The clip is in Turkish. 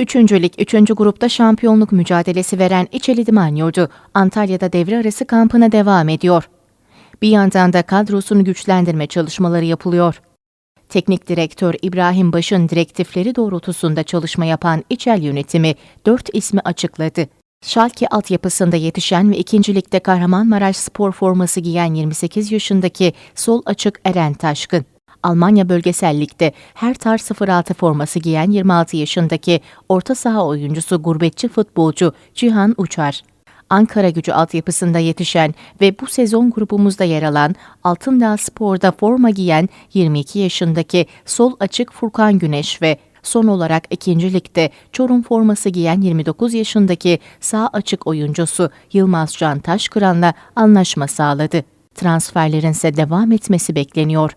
Üçüncülük, üçüncü grupta şampiyonluk mücadelesi veren İçeli Dimanyodu, Antalya'da devre arası kampına devam ediyor. Bir yandan da kadrosunu güçlendirme çalışmaları yapılıyor. Teknik direktör İbrahim Baş'ın direktifleri doğrultusunda çalışma yapan İçel yönetimi dört ismi açıkladı. Schalke altyapısında yetişen ve ikincilikte Kahramanmaraş spor forması giyen 28 yaşındaki sol açık Eren Taşkın. Almanya Bölgesel Lig'de her tarz 06 forması giyen 26 yaşındaki orta saha oyuncusu gurbetçi futbolcu Cihan Uçar. Ankara gücü altyapısında yetişen ve bu sezon grubumuzda yer alan Altındağ Spor'da forma giyen 22 yaşındaki sol açık Furkan Güneş ve son olarak ikinci ligde Çorum forması giyen 29 yaşındaki sağ açık oyuncusu Yılmaz Can Taşkıran'la anlaşma sağladı. Transferlerin ise devam etmesi bekleniyor.